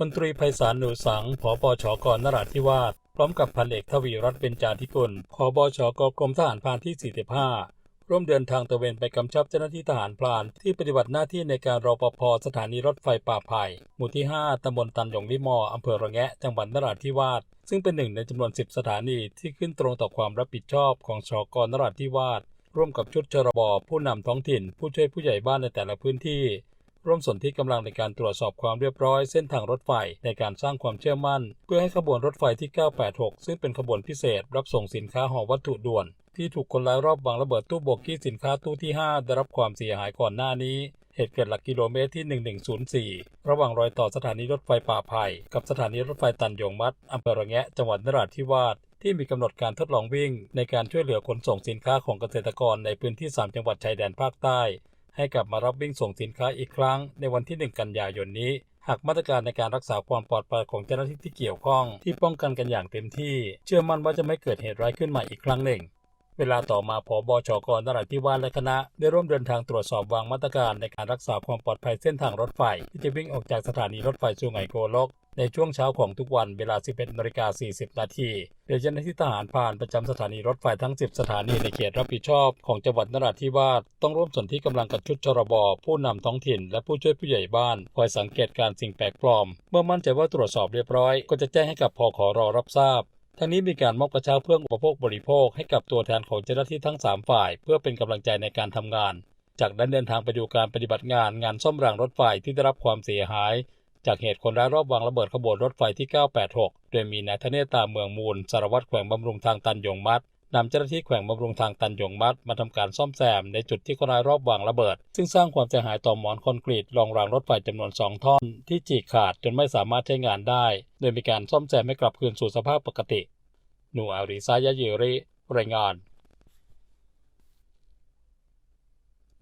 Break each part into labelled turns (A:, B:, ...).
A: พลตรีไพศาลหนูสังผบชกนราธิวาสพร้อมกับพันเอกทวีรัตน์เบญจาธิกุลผบชกกรมทหารพรานที่ 45 ร่วมเดินทางตะเวนไปกำชับเจ้าหน้าที่ทหารพรานที่ปฏิบัติหน้าที่ในการรอปภสถานีรถไฟป่าไผ่หมู่ที่ 5ตำบลตันหยงลิมออำเภอระแงะ จังหวัดนราธิวาสซึ่งเป็นหนึ่งในจำนวน 10 สถานีที่ขึ้นตรงต่อความรับผิดชอบของชกนราธิวาสร่วมกับชุดชรบผู้นำท้องถิ่น ผู้ช่วยผู้ใหญ่บ้านในแต่ละพื้นที่ ร่วมสนที่กำลังในการตรวจสอบความเรียบร้อยเส้นทางรถไฟในการสร้างความเชื่อมั่น เพื่อให้ขบวนรถไฟที่ 986 ซึ่งเป็นขบวนพิเศษ รับส่งสินค้าห่อวัตถุด่วน ที่ถูกคนร้ายรอบวางระเบิดตู้โบกี้สินค้าตู้ที่ 5 ได้รับความเสียหายก่อนหน้านี้เหตุเกิดหลักกิโลเมตรที่ 1104 ระหว่างรอยต่อสถานีรถไฟป่าไผ่กับสถานีรถไฟตันยงมัดอำเภอระแงะ จังหวัดนราธิวาสที่มีกำหนดการทดลองวิ่ง ในการช่วยเหลือขนส่งสินค้าของเกษตรกรในพื้นที่ 3 จังหวัดชายแดนภาคใต้ ให้กลับมารับวิ่งส่งสินค้าอีกครั้งในวันที่ 1 กันยายนนี้ หากมาตรการในการรักษาความปลอดภัยของเจ้าหน้าที่ที่เกี่ยวข้อง ที่ป้องกันกันอย่างเต็มที่ เชื่อมั่นว่าจะไม่เกิดเหตุร้ายขึ้นมาอีกครั้งหนึ่ง เวลาต่อมาพบชกนราธิวาสและคณะ ได้ร่วมเดินทางตรวจสอบวางมาตรการในการรักษาความปลอดภัยเส้นทางรถไฟที่จะวิ่งออกจากสถานีรถไฟสุไหงโกลก ในช่วงเช้าของทุกวันเวลา 11นาฬิกา40 นาทีโดยเจ้าหน้าที่ทหารผ่านประจำสถานีรถไฟทั้ง 10 สถานีในเขตรับผิดชอบของจังหวัดนราธิวาสต้องร่วมส่วนที่กำลังกับชุดชรบผู้นำท้องถิ่น และผู้ช่วยผู้ใหญ่บ้านคอยสังเกตการสิ่งแปลกปลอม เมื่อมั่นใจว่าตรวจสอบเรียบร้อย ก็จะแจ้งให้กับพอขอรอรับทราบทั้งนี้มีการมอบกระเช้าเพื่ออุปโภคบริโภคให้กับตัวแทนของเจ้าหน้าที่ทั้ง 3 ฝ่าย เพื่อเป็นกำลังใจในการทำงาน จากนั้นเดินทางไปดูการปฏิบัติงานงานซ่อมรางรถไฟที่ได้รับความเสียหาย จากเหตุคนร้ายรอบวางระเบิดขบวนรถไฟที่ 986 โดยมีนายธเนศตาเมืองมูล สารวัตรแขวงบำรุงทางตันยงมัดนำเจ้าหน้าที่แขวงบำรุงทางตันยงมัดมาทำการซ่อมแซมในจุดที่คนร้ายรอบวางระเบิด ซึ่งสร้างความเสียหายต่อหมอนคอนกรีตรองรางรถไฟจำนวน 2 ท่อน ที่ฉีกขาดจนไม่สามารถใช้งานได้ โดยมีการซ่อมแซมให้กลับคืนสู่สภาพปกตินูอาริซายะเยริรายงาน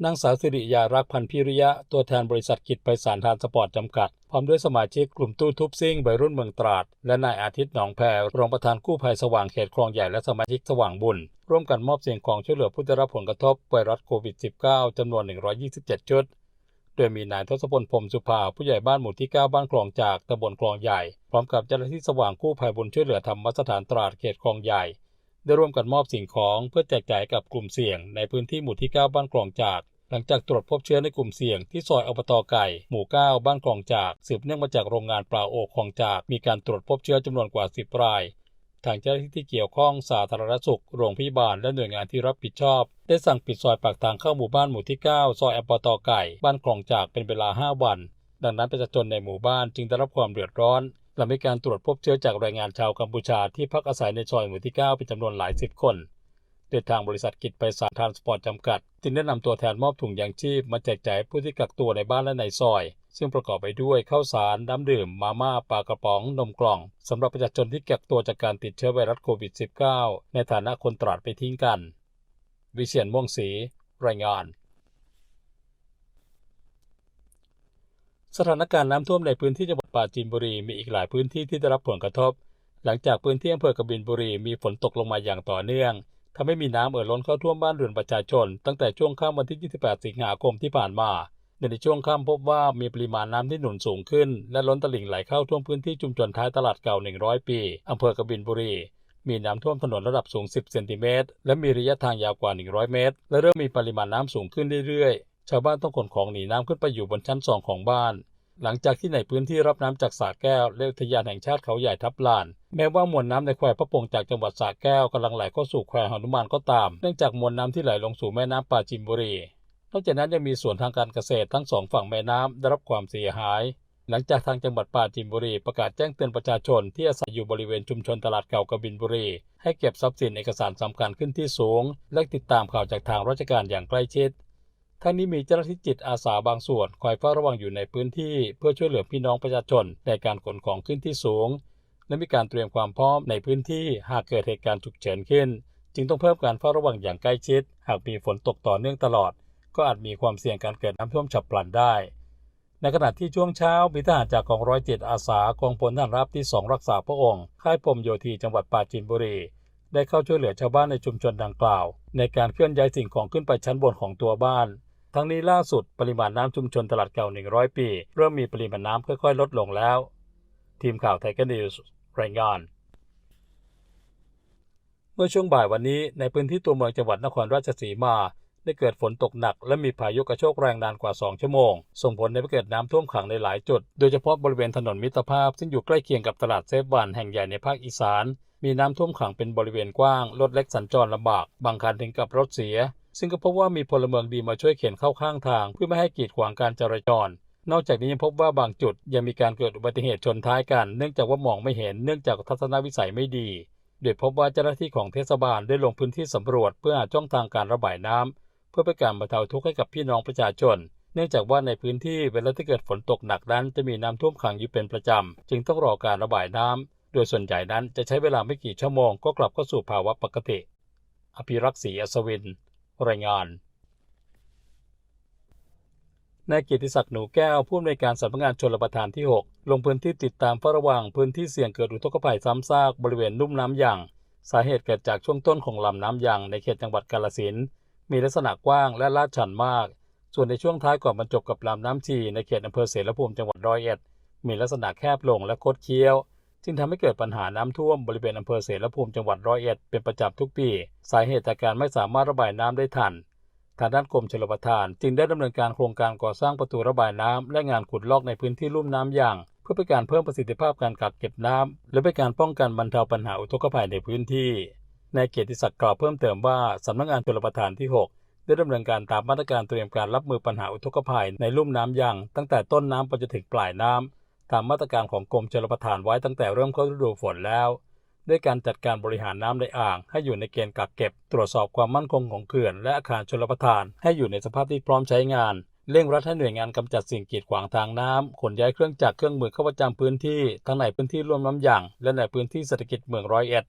A: นางสาวสิริยารักพันธ์พิริยะ ตัวแทนบริษัทกิจไพศาลทานสปอร์ตจำกัด พร้อมด้วยสมาชิกกลุ่มตู้ทุบซิ่งวัยรุ่นเมืองตราด และนายอาทิตย์หนองแพรรองประธานกู้ภัยสว่างเขตคลองใหญ่และสมาชิกสว่างบุญ ร่วมกันมอบสิ่งของช่วยเหลือผู้ได้รับผลกระทบไวรัสโควิด -19 จำนวน 127 ชุด โดยมีนายทศพลพรมสุภาผู้ใหญ่บ้านหมู่ที่ 9 บ้านคลองจากตำบลคลองใหญ่ พร้อมกับเจ้าหน้าที่สว่างกู้ภัยบุญช่วยเหลือธรรมสถานตราดเขตคลองใหญ่ ได้ร่วมกันมอบสิ่งของเพื่อแจกจ่ายกับกลุ่มเสี่ยงในพื้นที่หมู่ที่ 9 บ้านคลองจาก หลังจากตรวจพบเชื้อในกลุ่มเสี่ยงที่ซอยอบตไก่ หมู่ 9 บ้านคลองจาก สืบเนื่องมาจากโรงงานปลาโอคลองจาก มีการตรวจพบเชื้อจำนวนกว่า 10 ราย ทางเจ้าหน้าที่ที่เกี่ยวข้องสาธารณสุข โรงพยาบาลและหน่วยงานที่รับผิดชอบ ได้สั่งปิดซอยปากทางเข้าหมู่บ้านหมู่ที่ 9 ซอยอบตไก่ บ้านคลองจากเป็นเวลา 5 วัน ดังนั้นประชาชนในหมู่บ้านจึงได้รับความเดือดร้อน หลังมีการตรวจพบเชื้อจากแรงงานชาวกัมพูชาที่พักอาศัยในซอยหมู่ที่ 9 เป็นจำนวนหลายสิบคนโดยทางบริษัทกิจไปสารทานสปอร์ตจำกัด จึงได้นำตัวแทนมอบถุงยางชีพมาแจกจ่ายผู้ที่กักตัวในบ้านและในซอย ซึ่งประกอบไปด้วยข้าวสารน้ำดื่ม มาม่าปลากระป๋อง นมกล่องสำหรับประชาชนที่กักตัวจากการติดเชื้อไวรัสโควิด -19 ในฐานะคนตราดไปทิ้งกัน วิเชียนม่วงศรีรายงาน สถานการณ์น้ำท่วมในพื้นที่จังหวัดปราจีนบุรีมีอีกหลายพื้นที่ที่ได้รับผลกระทบ หลังจากพื้นที่อำเภอกบินบุรีมีฝนตกลงมาอย่างต่อเนื่องทำให้มีน้ำเอ่อล้นเข้าท่วมบ้านเรือนประชาชน ตั้งแต่ช่วงค่ำวันที่ 28 สิงหาคมที่ผ่านมาในช่วงค่ำพบว่ามีปริมาณน้ำที่หนุนสูงขึ้น และล้นตลิ่งไหลเข้าท่วมพื้นที่ชุมชนท้ายตลาดเก่า 100 ปีอำเภอกบินบุรี มีน้ำท่วมถนนระดับสูง 10 เซนติเมตรและมีระยะทางยาวกว่า 100 เมตร และเริ่มมีปริมาณน้ำสูงขึ้นเรื่อยๆ ชาวบ้านต้องขนของหนีน้ำขึ้นไปอยู่บนชั้น2ของบ้าน หลังจากที่ในพื้นที่รับน้ำจากสระแก้วและอุทยานแห่งชาติเขาใหญ่ทับลาน แม้ว่ามวลน้ำในแควพระปงจากจังหวัดสระแก้วกำลังไหลเข้าสู่แควหนุมานก็ตาม เนื่องจากมวลน้ำที่ไหลลงสู่แม่น้ำปราจีนบุรี นอกจากนั้นยังมีส่วนทางการเกษตรทั้งสองฝั่งแม่น้ำได้รับความเสียหาย หลังจากทางจังหวัดปราจีนบุรีประกาศแจ้งเตือนประชาชนที่อาศัยอยู่บริเวณชุมชนตลาดเก่ากบินบุรี ให้เก็บทรัพย์สินเอกสารสำคัญขึ้นที่สูง และติดตามข่าวจากทางราชการอย่างใกล้ชิด ทั้งนี้มีเจ้าหน้าที่จิตอาสาบางส่วนคอยเฝ้าระวังอยู่ในพื้นที่เพื่อช่วยเหลือพี่น้องประชาชนในการขนของขึ้นที่สูง และมีการเตรียมความพร้อมในพื้นที่หากเกิดเหตุการณ์ฉุกเฉินขึ้น จึงต้องเพิ่มการเฝ้าระวังอย่างใกล้ชิด หากมีฝนตกต่อเนื่องตลอด ก็อาจมีความเสี่ยงการเกิดน้ำท่วมฉับพลันได้ ในขณะที่ช่วงเช้ามีทหารจากกองร้อยจ็ดอาสากองพลทหารราบที่ 2 รักษาพระองค์ค่ายพรมโยธีจังหวัดปราจีนบุรีได้เข้าช่วยเหลือชาวบ้านในชุมชนดังกล่าว ในการเคลื่อนย้ายสิ่งของขึ้นไปชั้นบนของตัวบ้าน ทั้งนี้ล่าสุดปริมาณน้ำชุมชนตลาดเก่า 100 ปี เริ่มมีปริมาณน้ำค่อยๆ ลดลงแล้ว ทีมข่าวไทยกนิวส์รายงาน เมื่อช่วงบ่ายวันนี้ในพื้นที่ตัวเมืองจังหวัดนครราชสีมาได้เกิดฝนตกหนักและมีพายุกระโชกแรงนานกว่า 2 ชั่วโมง ส่งผลให้เกิดน้ำท่วมขังในหลายจุด โดยเฉพาะบริเวณถนนมิตรภาพ ซึ่งอยู่ใกล้เคียงกับตลาดเซฟวันแห่งใหญ่ในภาคอีสาน มีน้ำท่วมขังเป็นบริเวณกว้าง รถเล็กสัญจรลำบาก บางคันถึงกับรถเสีย ซึ่งก็พบว่ามีพลเมืองดีมาช่วยเข็นเข้าข้างทาง เพื่อไม่ให้กีดขวางการจราจร นอกจากนี้ยังพบว่าบางจุดยังมีการเกิดอุบัติเหตุชนท้ายกัน เนื่องจากว่ามองไม่เห็นเนื่องจากทัศนวิสัยไม่ดี โดยพบว่าเจ้าหน้าที่ของเทศบาลได้ลงพื้นที่สำรวจ เพื่อหาช่องทางการระบายน้ำเพื่อเป็นการบรรเทาทุกข์ให้กับพี่น้องประชาชนเนื่องจากว่าในพื้นที่เวลาที่เกิดฝนตกหนักนั้นจะมีน้ำท่วมขังอยู่เป็นประจำ จึงต้องรอการระบายน้ำโดยส่วนใหญ่นั้นจะใช้เวลาไม่กี่ชั่วโมงก็กลับเข้าสู่ภาวะปกติ อภิรักษ์ศรีอัศวิน รายงานนายเกียรติศักดิ์หนูแก้วผู้อำนวยการสำนักงานชลประทานที่ 6 ลงพื้นที่ติดตามเฝ้าระวังพื้นที่เสี่ยงเกิดอุทกภัยซ้ำซากบริเวณลุ่มน้ำยังสาเหตุเกิดจากช่วงต้นของลำน้ำยังในเขตจังหวัดกาฬสินมีลักษณะกว้างและลาดชันมาก ส่วนในช่วงท้ายก่อนบรรจบกับลำน้ำชีในเขตอำเภอเสรภูมิจังหวัดร้อยเอ็ด มีลักษณะแคบลงและคดเคี้ยว จึงทำให้เกิดปัญหาน้ำท่วมบริเวณอำเภอเสรภูมิจังหวัดร้อยเอ็ดเป็นประจำทุกปี สาเหตุจากการไม่สามารถระบายน้ำได้ทันทางด้านกรมชลประทาน จึงได้ดำเนินการโครงการก่อสร้างประตูระบายน้ำและงานขุดลอกในพื้นที่ลุ่มน้ำอย่าง เพื่อเป็นการเพิ่มประสิทธิภาพการกักเก็บน้ำและเป็นการป้องกันบรรเทาปัญหาอุทกภัยในพื้นที่นายเกียรติศักดิ์กล่าวเพิ่มเติมว่าสำนักงานชลประทานที่ 6 ได้ดำเนินการตามมาตรการเตรียมการรับมือปัญหาอุทกภัยในลุ่มน้ำยังตั้งแต่ต้นน้ำไปจนถึงปลายน้ำ ตามมาตรการของกรมชลประทานไว้ตั้งแต่เริ่มเข้าฤดูฝนแล้ว ด้วยการจัดการบริหารน้ำในอ่าง ให้อยู่ในเกณฑ์กักเก็บ ตรวจสอบความมั่นคงของเขื่อนและอาคารชลประทาน ให้อยู่ในสภาพที่พร้อมใช้งานเร่งรัดให้หน่วยงานกำจัดสิ่งกีดขวางทางน้ำขนย้ายเครื่องจักรเครื่องมือเข้าประจำพื้นที่ทั้งในพื้นที่ร่วมน้ำอย่าง และในพื้นที่เศรษฐกิจเมืองร้อยเอ็ด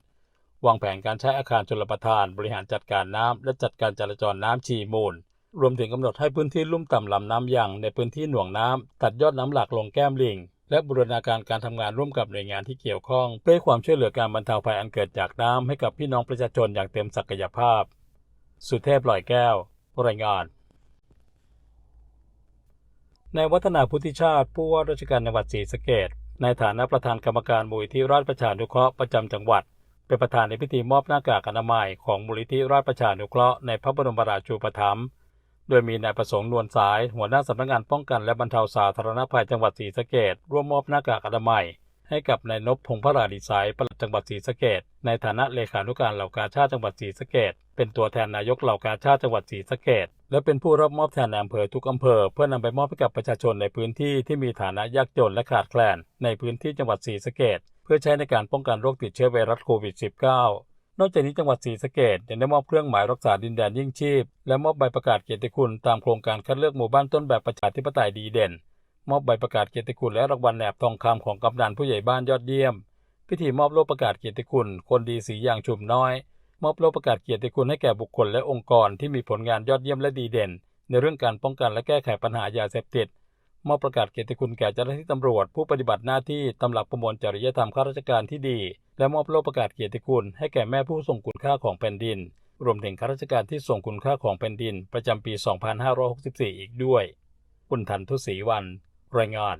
A: วางแผนการใช้อาคารชลประทาน บริหารจัดการน้ำและจัดการจราจรน้ำชีมูล รวมถึงกำหนดให้พื้นที่ลุ่มต่ำลำน้ำยังในพื้นที่หน่วงน้ำตัดยอดน้ำหลากลงแก้มลิง และบูรณาการการทำงานร่วมกับหน่วยงานที่เกี่ยวข้อง เพื่อความช่วยเหลือการบรรเทาภัยอันเกิดจากน้ำให้กับพี่น้องประชาชนอย่างเต็มศักยภาพ สุเทพลอยแก้ว รายงานในายวัฒนาพุทธิชาติผู้ว่าราชการจังหวัดศรีสะเกษในฐานะประธานกรรมการมูลที่ราชประชานุเคราะห์ประจำจังหวัด เป็นประธานในพิธีมอบหน้ากากอนามัยของมูลที่ราชประชานุเคราะห์ในพระบรมราชูปถัมภ์ โดยมีนายประสงค์นวลสาย หัวหน้าสำนักงานป้องกันและบรรเทาสาธารณภัยจังหวัดศรีสะเกษร่วมมอบหน้ากากอนามัย ให้กับนายนพพงพระราดิสายปลัดจังหวัดศรีสะเกษในฐานะเลขานุการเหล่ากาชาติจังหวัดศรีสะเกษเป็นตัวแทนนายกเหล่ากาชาติจังหวัดศรีสะเกษและเป็นผู้รับมอบแทนอำเภอทุกอำเภอ เพื่อนำไปมอบให้กับประชาชนในพื้นที่ที่มีฐานะยากจนและขาดแคลนในพื้นที่จังหวัดศรีสะเกษเพื่อใช้ในการป้องกันโรคติดเชื้อไวรัสโควิด -19 นอกจากนี้จังหวัดศรีสะเกษยังได้มอบเครื่องหมายรักษาดินแดนยิ่งชีพ และมอบใบประกาศเกียรติคุณตามโครงการคัดเลือกหมู่บ้านต้นแบบประชาธิปไตยดีเด่น มอบใบประกาศเกียรติคุณและรางวัลแหนบทองคำของกำนันผู้ใหญ่บ้านยอดเยี่ยม พิธีมอบโล่ประกาศเกียรติคุณ คนดีสีอย่างชุมน้อย มอบโล่ประกาศเกียรติคุณให้แก่บุคคลและองค์กรที่มีผลงานยอดเยี่ยมและดีเด่น ในเรื่องการป้องกันและแก้ไขปัญหายาเสพติดมอบประกาศเกียรติคุณแก่เจ้าหน้าที่ตำรวจผู้ปฏิบัติหน้าที่ตามหลักประมวลจริยธรรมข้าราชการที่ดี และมอบโล่ประกาศเกียรติคุณให้แก่แม่ผู้ทรงคุณค่าของแผ่นดิน รวมถึงข้าราชการที่ทรงคุณค่าของแผ่นดินประจำปี 2564 อีกด้วย คุณทันทุศรีวัน รายงาน